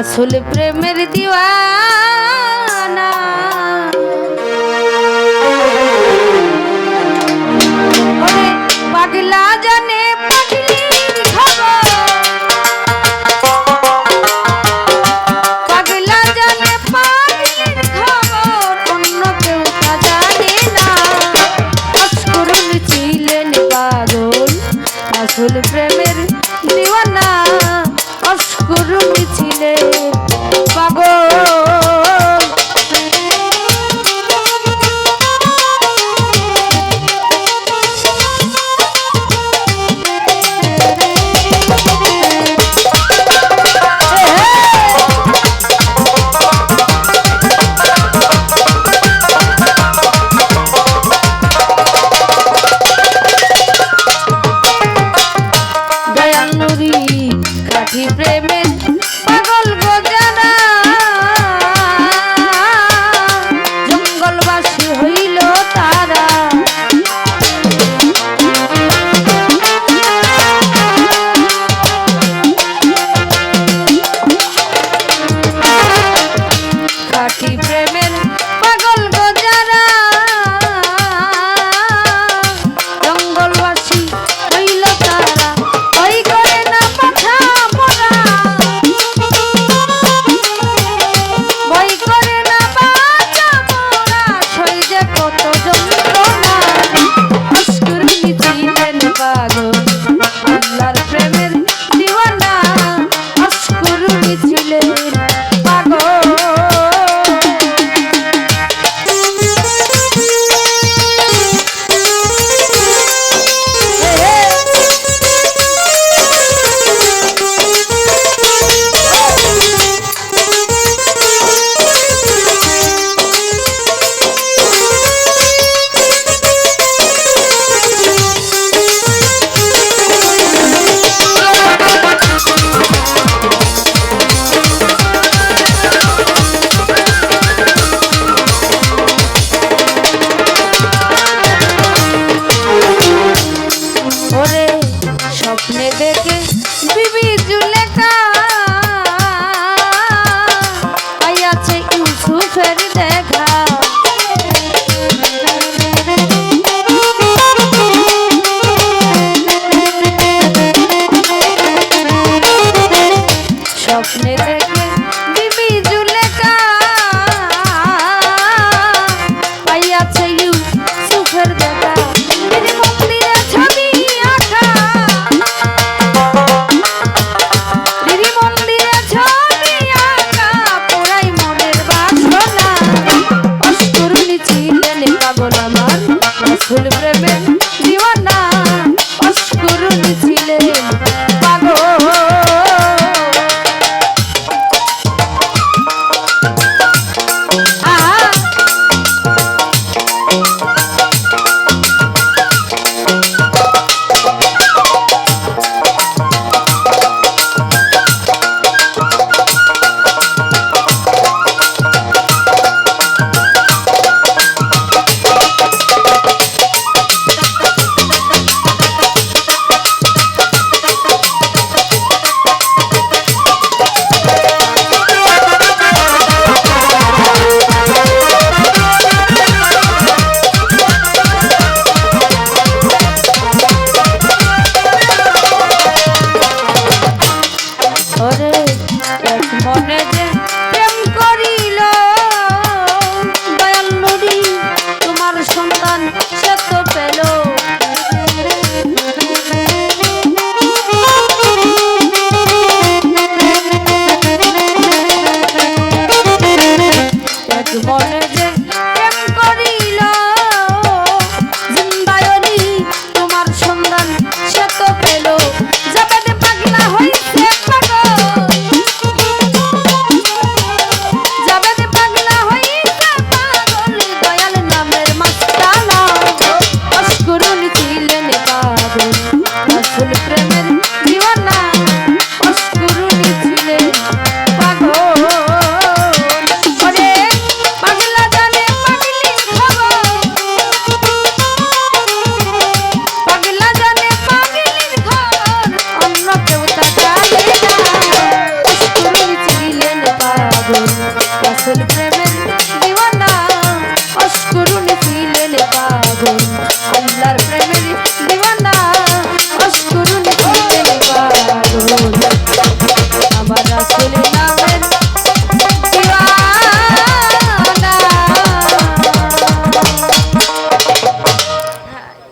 আসল প্রেমের দিওয়ানা। পাগলা জানে জানে অন্য কেউ জানে না। ছিলেন আসল প্রেমের দিওয়ানা। অস্করণ ছিলেন পাখি প্রেম